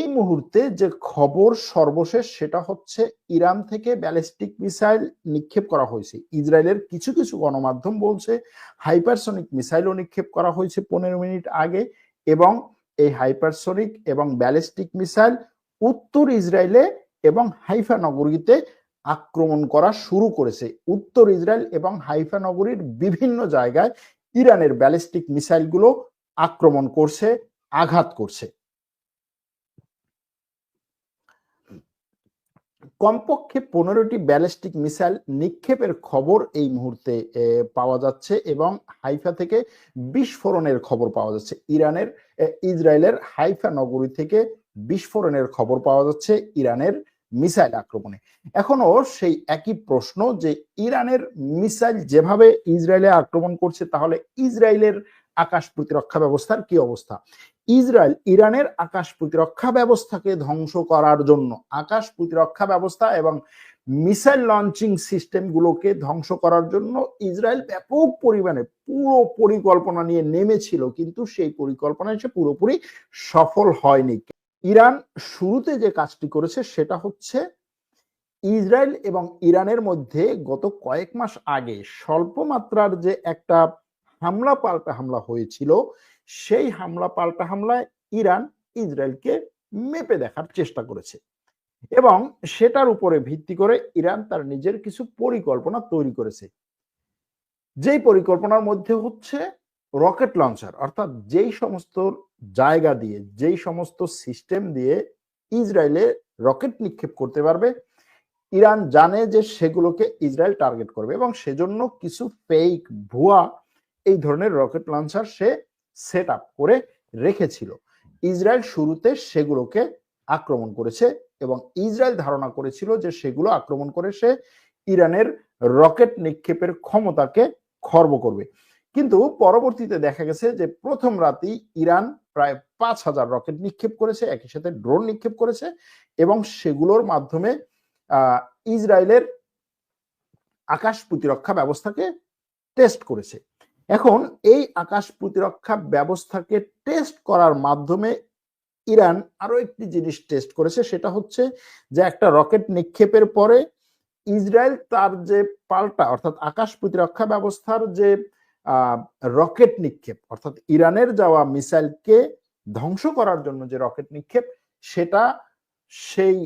এই মুহূর্তে যে খবর সর্বশেষ সেটা হচ্ছে ইরান থেকে ব্যালিস্টিক মিসাইল নিক্ষেপ করা হয়েছে। ইসরায়েলের কিছু কিছু গণমাধ্যম বলছে হাইপারসনিক মিসাইলও নিক্ষেপ করা হয়েছে পনেরো মিনিট আগে এবং এই হাইপারসনিক এবং ব্যালিস্টিক মিসাইল উত্তর ইসরায়েলে এবং হাইফা নগরীতে আক্রমণ করা শুরু করেছে। উত্তর ইসরায়েল এবং হাইফা নগরীর বিভিন্ন জায়গায় ইরানের ব্যালিস্টিক মিসাইলগুলো আক্রমণ করছে, আঘাত করছে। কমপক্ষে পনেরোটি ব্যালিস্টিক মিসাইল নিক্ষেপের খবর এই মুহূর্তে পাওয়া যাচ্ছে এবং হাইফা থেকে বিস্ফোরণের খবর পাওয়া যাচ্ছে। ইরানের ইসরায়েলের হাইফা নগরী থেকে বিস্ফোরণের খবর পাওয়া যাচ্ছে ইরানের মিসাইল আক্রমণে। এখনও সেই একই প্রশ্ন যে ইরানের মিসাইল যেভাবে ইসরায়েলে আক্রমণ করছে, তাহলে ইসরায়েলের আকাশ প্রতিরক্ষা ব্যবস্থার কি অবস্থা? ইসরায়েল ইরানের আকাশ প্রতিরক্ষা ব্যবস্থাকে ধ্বংস করার জন্য, আকাশ প্রতিরক্ষা ব্যবস্থা এবং মিসাইল লঞ্চিং সিস্টেম গুলোকে ধ্বংস করার জন্য ইসরায়েল ব্যাপক পরিমাণে পুরো পরিকল্পনা নিয়ে নেমেছিল, কিন্তু সেই পরিকল্পনা এসে পুরোপুরি সফল হয়নি। ইরান শুরুতে যে কাজটি করেছে সেটা হচ্ছে ইসরায়েল এবং ইরানের মধ্যে গত কয়েক মাস আগে স্বল্প মাত্রার যে একটা হামলা পাল্টা হামলা হয়েছিল, সেই হামলা পাল্টা হামলায় ইরান ইসরায়েলকে মেপে দেখার চেষ্টা করেছে। এবং সেটার উপরে ভিত্তি করে ইরান তার নিজের কিছু পরিকল্পনা তৈরি করেছে। যেই পরিকল্পনার মধ্যে হচ্ছে রকেট লঞ্চার, অর্থাৎ যেই সমস্ত জায়গা দিয়ে, যেই সমস্ত সিস্টেম দিয়ে ইসরায়েলে রকেট নিক্ষেপ করতে পারবে, ইরান জানে যে সেগুলোকে ইসরায়েল টার্গেট করবে এবং সেজন্য কিছু ফেক ভুয়া এই ধরনের রকেট লঞ্চার সে সেট আপ করে রেখেছিল। ইসরায়েল শুরুতে সেগুলোকে আক্রমণ করেছে এবং ইসরায়েল ধারণা করেছিল যে সেগুলো আক্রমণ করে সে ইরানের রকেট নিক্ষেপের ক্ষমতাকে খর্ব করবে। কিন্তু পরবর্তীতে দেখা গেছে যে প্রথম রাতেই ইরান প্রায় পাঁচ হাজার রকেট নিক্ষেপ করেছে, একই সাথে ড্রোন নিক্ষেপ করেছে এবং সেগুলোর মাধ্যমে ইসরায়েলের আকাশ প্রতিরক্ষা ব্যবস্থাকে টেস্ট করেছে। এখন এই আকাশ প্রতিরক্ষা ব্যবস্থাকে টেস্ট করার মাধ্যমে ইরান আরও একটি জিনিস টেস্ট করেছে, সেটা হচ্ছে যে একটা রকেট নিক্ষেপের পরে ইসরায়েল তার যে পাল্টা, অর্থাৎ আকাশ প্রতিরক্ষা ব্যবস্থার যে রকেট নিক্ষেপ, অর্থাৎ ইরানের যাওয়া মিসাইলকে ধ্বংস করার জন্য যে রকেট নিক্ষেপ, সেটা সেই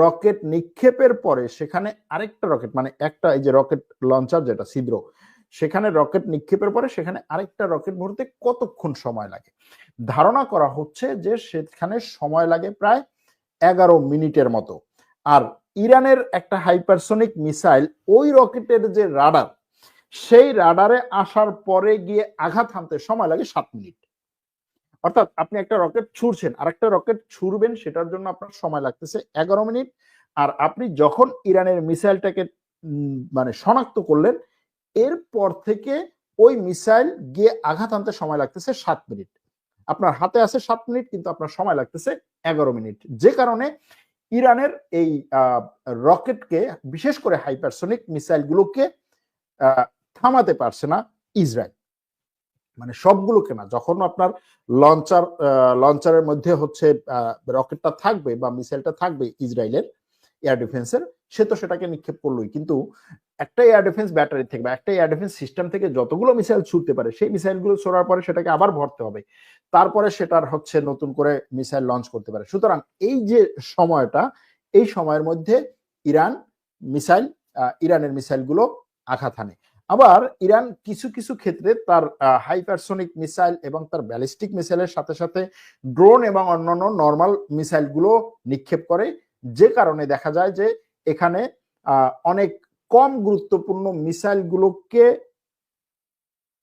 রকেট নিক্ষেপের পরে সেখানে আরেকটা রকেট মানে একটা এই যে রকেট লঞ্চার যেটা, ছিদ্র সেখানে রকেট নিক্ষেপের পরে সেখানে আরেকটা রকেট ভরতে কতক্ষণ সময় লাগে? ধারণা করা হচ্ছে যে সেখানে সময় লাগে প্রায় এগারো মিনিটের মতো। আর ইরানের একটা হাইপারসনিক মিসাইল ওই রকেটের যে রাডার, সেই রাডারে আসার পরে গিয়ে আঘাত হানতে সময় লাগে সাত মিনিট। অর্থাৎ আপনি একটা রকেট ছুড়ছেন আর একটা রকেট ছুড়বেন, সেটার জন্য আপনার সময় লাগতেছে এগারো মিনিট। আর আপনি যখন ইরানের মিসাইলটাকে মানে শনাক্ত করলেন এরপর থেকে ওই মিসাইল গিয়ে আঘাত আনতে সময় লাগতেছে সাত মিনিট। আপনার হাতে আছে সাত মিনিট, কিন্তু আপনার সময় লাগতেছে এগারো মিনিট। যে কারণে ইরানের এই রকেটকে, বিশেষ করে হাইপারসনিক মিসাইলগুলোকে থামাতে পারছে না ইসরায়েল। মানে সবগুলোকে না, যখন আপনার লঞ্চার লঞ্চারের মধ্যে হচ্ছে রকেটটা থাকবে বা মিসাইলটা থাকবে ইসরায়েলের এয়ার ডিফেন্সের সে তো সেটাকে নিক্ষেপ করলোই। কিন্তু একটা এয়ার ডিফেন্স ব্যাটারি থেকে বা একটা এয়ার ডিফেন্স সিস্টেম থেকে যতগুলো মিসাইল ছুটতে পারে, সেই মিসাইলগুলো ছোড়ার পরে সেটাকে আবার ভরতে হবে। তারপরে সেটার হচ্ছে নতুন করে মিসাইল লঞ্চ করতে পারে। সুতরাং এই যে সময়টা, এই সময়ের মধ্যে ইরান মিসাইল ইরানের মিসাইলগুলো আঘাত হানে। আবার ইরান কিছু কিছু ক্ষেত্রে তার হাইপারসনিক মিসাইল এবং তার ব্যালিস্টিক মিসাইলের সাথে সাথে ড্রোন এবং অন্যান্য নর্মাল মিসাইলগুলো নিক্ষেপ করে। যে কারণে দেখা যায় যে এখানে অনেক কম গুরুত্বপূর্ণ মিসাইলগুলোকে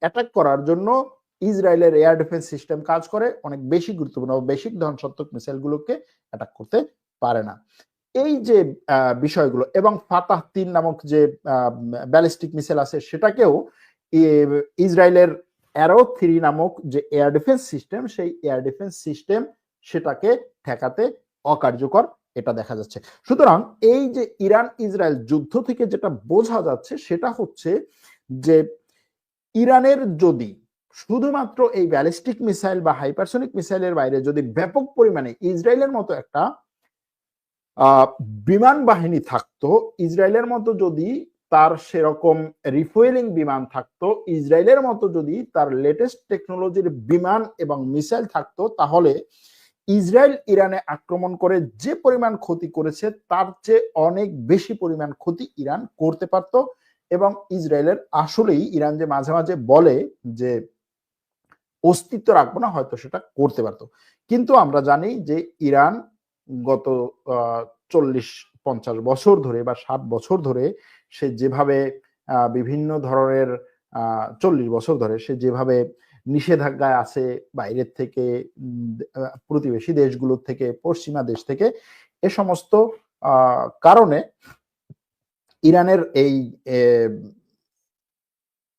অ্যাটাক করার জন্য ইসরায়েলের এয়ার ডিফেন্স সিস্টেম কাজ করে। অনেক বেশি গুরুত্বপূর্ণ বেশিক ধ্বংসাত্মক মিসাইলগুলোকে অ্যাটাক করতে পারে না। এই যে বিষয়গুলো এবং ফাতাহ তিন নামক যে ব্যালিস্টিক মিসাইল আছে সেটাকেও ইসরায়েলের অ্যারো থ্রি নামক যে এয়ার ডিফেন্স সিস্টেম সেই এয়ার ডিফেন্স সিস্টেম সেটাকে ঠেকাতে অকার্যকর এটা দেখা যাচ্ছে। সুতরাং এই যে ইরান ইসরায়েল যুদ্ধ থেকে যেটা বোঝা যাচ্ছে সেটা হচ্ছে যে ইরানের যদি শুধুমাত্র এই ব্যালিস্টিক মিসাইল বা হাইপারসনিক মিসাইলের বাইরে যদি ব্যাপক পরিমাণে ইসরায়েলের মতো একটা বিমান বাহিনী থাকতো, ইসরায়েলের মতো যদি তার সেরকম রিফুয়েলিং বিমান থাকতো, ইসরায়েলের মতো যদি তার লেটেস্ট টেকনোলজির বিমান এবং মিসাইল থাকতো, তাহলে ইসরায়েল ইরানে আক্রমণ করে যে পরিমাণ ক্ষতি করেছে, তার চেয়ে অনেক বেশি পরিমাণ ক্ষতি ইরান করতে পারত এবং ইসরায়েলের আসলেই ইরান যে মাঝে মাঝে বলে যে অস্তিত্ব রাখব না, হয়তো সেটা করতে পারতো। কিন্তু আমরা জানি যে ইরান গত চল্লিশ, পঞ্চাশ বছর ধরে বা ষাট বছর ধরে সে যেভাবে বিভিন্ন ধরনের চল্লিশ বছর ধরে সে যেভাবে নিষেধাজ্ঞায় আছে বাইরের থেকে প্রতিবেশী দেশগুলোর থেকে, পশ্চিমা দেশ থেকে। এ সমস্ত কারণে ইরানের এই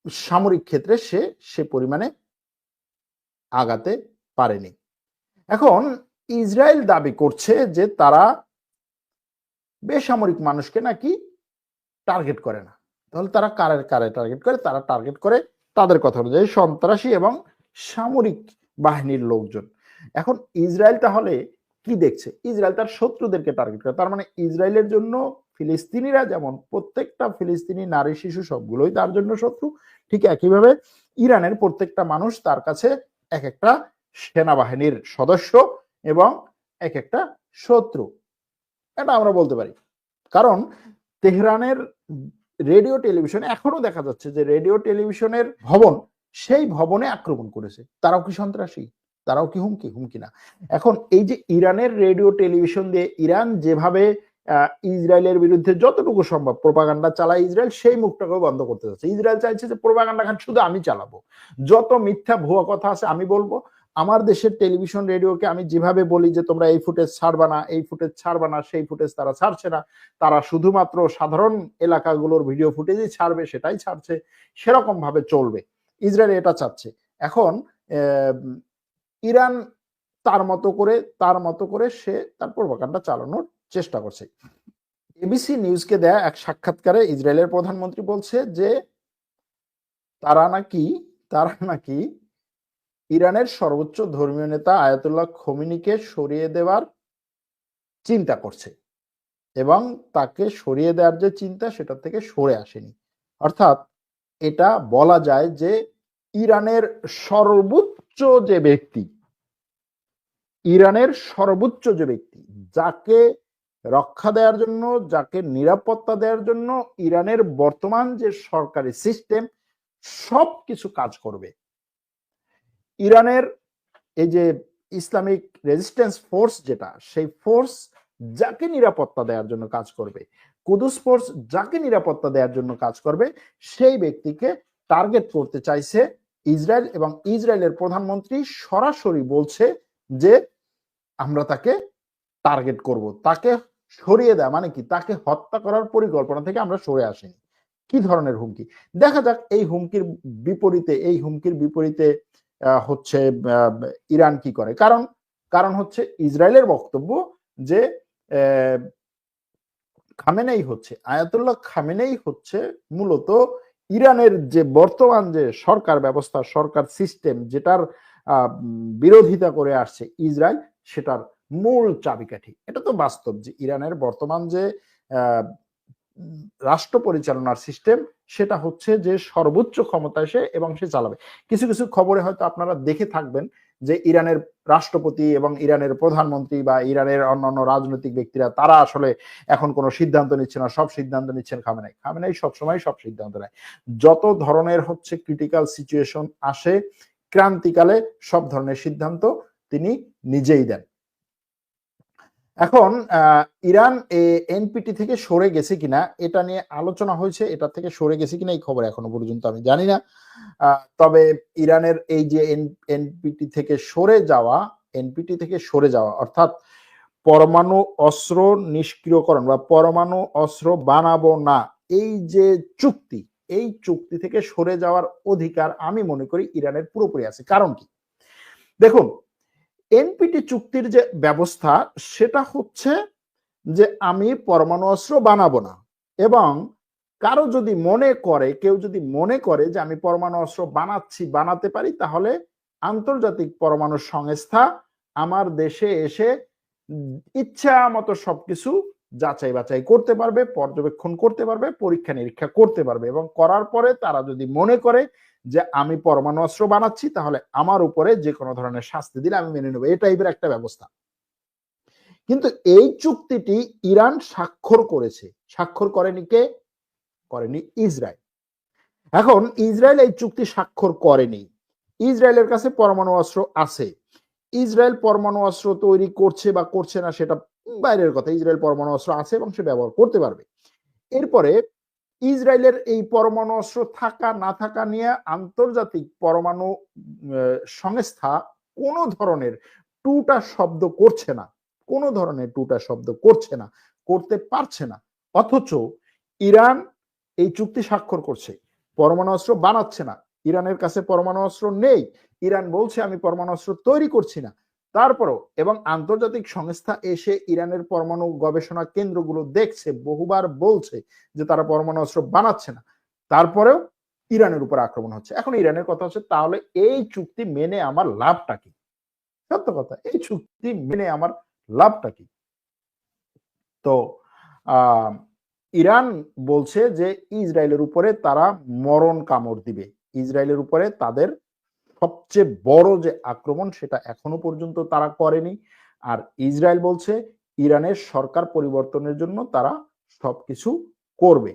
সামরিক ক্ষেত্রে সে সে পরিমাণে আগাতে পারেনি। এখন ইসরায়েল দাবি করছে যে তারা বেসামরিক মানুষকে নাকি টার্গেট করে না। তাহলে তারা কারের কারে টার্গেট করে? তারা টার্গেট করে তাদের কথা অনুযায়ী সন্ত্রাসী এবং সামরিক বাহিনীর লোকজন। এখন ইসরায়েল তাহলে কি দেখছে? ইসরায়েল তার শত্রুদেরকে টার্গেট করে। তার মানে ইসরায়েলের জন্য ফিলিস্তিনিরা যেমন প্রত্যেকটা ফিলিস্তিনি নারী শিশু সবগুলোই তার জন্য শত্রু, ঠিক একইভাবে ইরানের প্রত্যেকটা মানুষ তার কাছে এক একটা সেনাবাহিনীর সদস্য এবং এক একটা শত্রু। এটা আমরা বলতে পারি। কারণ তেহরানের রেডিও টেলিভিশন এখনও দেখা যাচ্ছে যে রেডিও টেলিভিশনের ভবন সেই ভবনে আক্রমণ করেছে। তারাও কি সন্ত্রাসী? তারাও কি হুমকি? হুমকি না। এখন এই যে ইরানের রেডিও টেলিভিশন দিয়ে ইরান যেভাবে ইসরায়েলের বিরুদ্ধে যতটুকু সম্ভব প্রোপাগান্ডা চালায়, ইসরায়েল সেই মুখটাকেও বন্ধ করতে যাচ্ছে। ইসরায়েল চাইছে যে, প্রোপাগান্ডা খান, শুধু আমি চালাবো। যত মিথ্যা ভুয়া কথা আছে, আমি বলব আমার দেশের টেলিভিশন রেডিওকে আমি যেভাবে বলি যে তোমরা এই ফুটেজ ছাড়বা না, এই ফুটেজ ছাড়বা না, সেই ফুটেজ তারা ছাড়ছে না। তারা শুধুমাত্র সাধারণ এলাকাগুলোর ভিডিও ফুটেজই ছাড়বে, সেটাই ছাড়ছে সেরকম ভাবে চলবে। ইসরায়েল এটা চাচ্ছে। এখন ইরান তার মতো করে, তার মতো করে সে তার প্রভাকাণ্ডা চালানোর চেষ্টা করছে। এবিসি নিউজকে দেয়া এক সাক্ষাৎকারে ইসরায়েলের প্রধানমন্ত্রী বলছে যে, তারা নাকি তারা নাকি ইরানের সর্বোচ্চ ধর্মীয় নেতা আয়াতুল্লাহ খমিনিকে সরিয়ে দেওয়ার চিন্তা করছে এবং তাকে সরিয়ে দেওয়ার যে চিন্তা সেটা থেকে সরে আসেনি। অর্থাৎ এটা বলা যায় যে ইরানের সর্বোচ্চ যে ব্যক্তি, ইরানের সর্বোচ্চ যে ব্যক্তি, যাকে রক্ষা দেওয়ার জন্য, যাকে নিরাপত্তা দেওয়ার জন্য ইরানের বর্তমান যে সরকারি সিস্টেম সব কিছু কাজ করবে। ইরানের এই যে ইসলামিক রেজিস্ট্যান্স ফোর্স যেটা, সেই ফোর্স যাকে নিরাপত্তা দেওয়ার জন্য কাজ করবে, কুদুস ফোর্স যাকে নিরাপত্তা দেওয়ার জন্য কাজ করবে, সেই ব্যক্তিকে টার্গেট করতে চাইছে ইসরায়েল এবং ইসরায়েলের প্রধানমন্ত্রী সরাসরি বলছে যে আমরা তাকে টার্গেট করব, তাকে সরিয়ে দেয় মানে কি? তাকে হত্যা করার পরিকল্পনা থেকে আমরা সরে আসিনি। কি ধরনের হুমকি? দেখা যাক এই হুমকির বিপরীতে, এই হুমকির বিপরীতে হচ্ছে ইরান কি করে? কারণ কারণ হচ্ছে ইসরায়েলের বক্তব্য যে খামেনেই হচ্ছে, আয়াতুল্লাহ খামেনেই হচ্ছে মূলত ইরানের যে বর্তমান যে সরকার ব্যবস্থা, সরকার সিস্টেম যেটার বিরোধিতা করে আসছে ইসরায়েল, সেটার মূল চাবিকাঠি। এটা তো বাস্তব যে ইরানের বর্তমান যে রাষ্ট্র পরিচালনার সিস্টেম সেটা হচ্ছে যে সর্বোচ্চ ক্ষমতায় সে এবং সে চালাবে। কিছু কিছু খবরে হয়তো আপনারা দেখে থাকবেন যে ইরানের রাষ্ট্রপতি এবং ইরানের প্রধানমন্ত্রী বা ইরানের অন্যান্য রাজনৈতিক ব্যক্তিরা, তারা আসলে এখন কোনো সিদ্ধান্ত নিচ্ছে না, সব সিদ্ধান্ত নিচ্ছেন খামেনাই। খামেনাই সবসময় সব সিদ্ধান্ত নেয়। যত ধরনের হচ্ছে ক্রিটিক্যাল সিচুয়েশন আসে, ক্রান্তিকালে সব ধরনের সিদ্ধান্ত তিনি নিজেই দেন। এখন ইরান এনপিটি থেকে সরে গেছে কিনা, এটা নিয়ে আলোচনা হয়েছে, এটা থেকে সরে গেছে কিনা এই খবর এখনও পর্যন্ত আমি জানি না। তবে ইরানের এই যে এনপিটি থেকে সরে যাওয়া, এনপিটি থেকে সরে যাওয়া, অর্থাৎ পরমাণু অস্ত্র নিষ্ক্রিয়করণ বা পরমাণু অস্ত্র বানাবো না, এই যে চুক্তি, এই চুক্তি থেকে সরে যাওয়ার অধিকার আমি মনে করি ইরানের পুরোপুরি আছে। কারণ কি? দেখুন এনপিটি চুক্তির যে ব্যবস্থা, সেটা হচ্ছে যে আমি পরমাণু অস্ত্র বানাবো না এবং কারও যদি মনে করে, কেউ যদি মনে করে যে আমি পরমাণু অস্ত্র বানাচ্ছি, বানাতে পারি, তাহলে আন্তর্জাতিক পরমাণু সংস্থা আমার দেশে এসে ইচ্ছা মতো সবকিছু যাচাই বাছাই করতে পারবে, পর্যবেক্ষণ করতে পারবে পরীক্ষা নিরীক্ষা করতে পারবে এবং করার পরে তারা যদি মনে করে যে আমি পরমাণু অস্ত্র বানাচ্ছি, তাহলে আমার উপরে যে কোনো ধরনের শাস্তি দিলে আমি মেনে নেব। এই টাইপের একটা ব্যবস্থা। কিন্তু এই চুক্তিটি ইরান স্বাক্ষর করেছে। স্বাক্ষর করেনি কে? করেনি ইসরায়েল। এখন ইসরায়েল এই চুক্তি স্বাক্ষর করেনি। ইসরায়েলের কাছে পরমাণু অস্ত্র আছে। ইসরায়েল পরমাণু অস্ত্র তৈরি করছে বা করছে না, সেটা বাইরের কথা। ইসরায়েল পরমাণু অস্ত্র আছে এবং সে ব্যবহার করতে পারবে। এরপরে ইসরায়েলের এই পরমাণু অস্ত্র থাকা, না থাকা নিয়ে আন্তর্জাতিক পরমাণু সংস্থা কোনো ধরনের টুটা শব্দ করছে না। কোনো ধরনের টুটা শব্দ করছে না, করতে পারছে না। অথচ ইরান এই চুক্তি স্বাক্ষর করছে। পরমাণু অস্ত্র বানাচ্ছে না। ইরানের কাছে পরমাণু অস্ত্র নেই। ইরান বলছে, আমি পরমাণু অস্ত্র তৈরি করছি না। তারপরও এবং আন্তর্জাতিক সংস্থা এসে ইরানের পরমাণু গবেষণা কেন্দ্রগুলো দেখছে, বহুবার বলছে যে তারা পরমাণু অস্ত্র বানাচ্ছে না। তারপরেও ইরানের উপর আক্রমণ হচ্ছে। এখন ইরানের কথা হচ্ছে, তাহলে এই চুক্তি মেনে আমার লাভটা কি? সত্য কথা, এই চুক্তি মেনে আমার লাভটা কি? তো ইরান বলছে যে ইসরায়েলের উপরে তারা মরণ কামড় দিবে। ইসরায়েলের উপরে তাদের সবচেয়ে বড় যে আক্রমণ সেটা এখনও পর্যন্ত তারা করেনি। আর ইসরায়েল বলছে, ইরানের সরকার পরিবর্তনের জন্য তারা সবকিছু করবে।